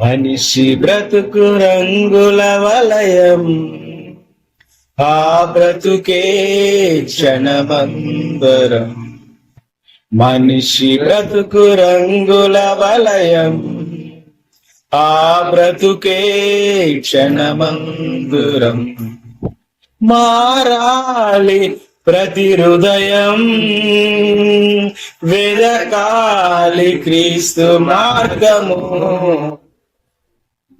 మనిషి బ్రతుకు రంగుల వలయం. ఆ బ్రతుకే క్షణమందరం మనిషి బ్రతుకు రంగుల వలయం. ఆ బ్రతుకే క్షణమందురం మారాలి ప్రతి హృదయం. వెదకాలి క్రీస్తు మార్గము.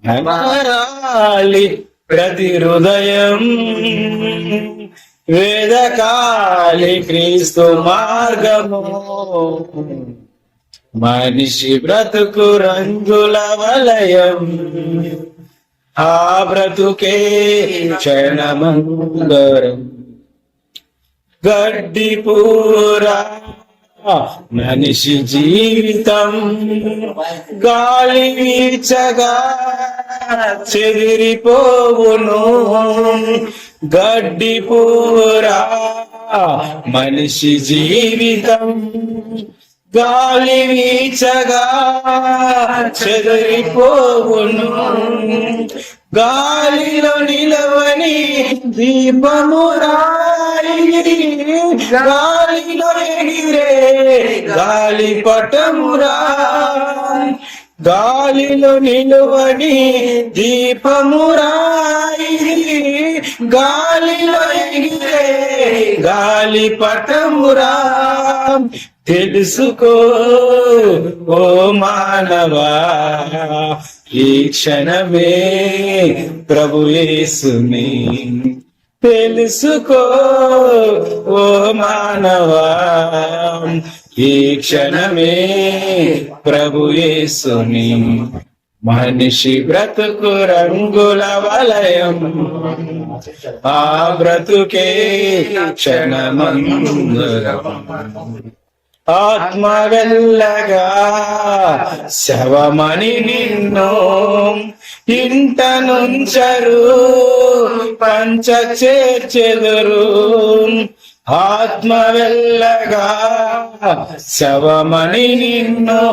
మారాలి ప్రతి హృదయం. వేదకాలి క్రీస్తు మార్గము. మనిషి బ్రతుకు రంగుల వలయం. ఆ బ్రతుకే క్షణమందరం గడ్డి పూరా మనిషి జీవితం. గాలి వీచగా చెదిరిపోవును. గడ్డి పూరా మనిషి జీవితం. గాలి వీచగా చెదిరిపోవును. గాలిలో నిలవని దీపము రాయి. గాలిలో ఎగిరే గాలి పటమురా. గాలిలో నిలువడి దీపమురాయి గాలిలో ఎగిరే గాలి పటమురా తెలుసుకో ఓ మానవా ఈ క్షణమే ప్రభుయేసుని తెలుసుకో ఓ మానవా. ఈ క్షణమే ప్రభుయేసుని మనిషి బ్రతుకు రంగుల వలయం. ఆ బ్రతుకే క్షణమందురం ఆత్మ వెళ్ళగా శవమని నిన్ను ఇంట నుంచరు పంచ చేర్చెదురు ఆత్మ వెళ్ళగా శవమని నిన్ను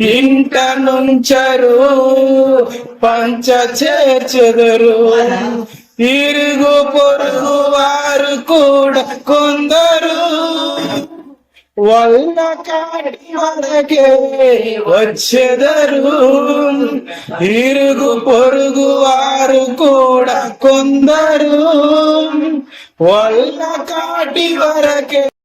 ఇంట నుంచరు పంచ చేర్చెదురు ఇరుగు పొరుగు వారు కూడా కొందరు. వల్ల కాడి వరకే వచ్చెదరు ఇరుగు పొరుగు వారు కూడా కొందరు వల్ల కాటి వరకే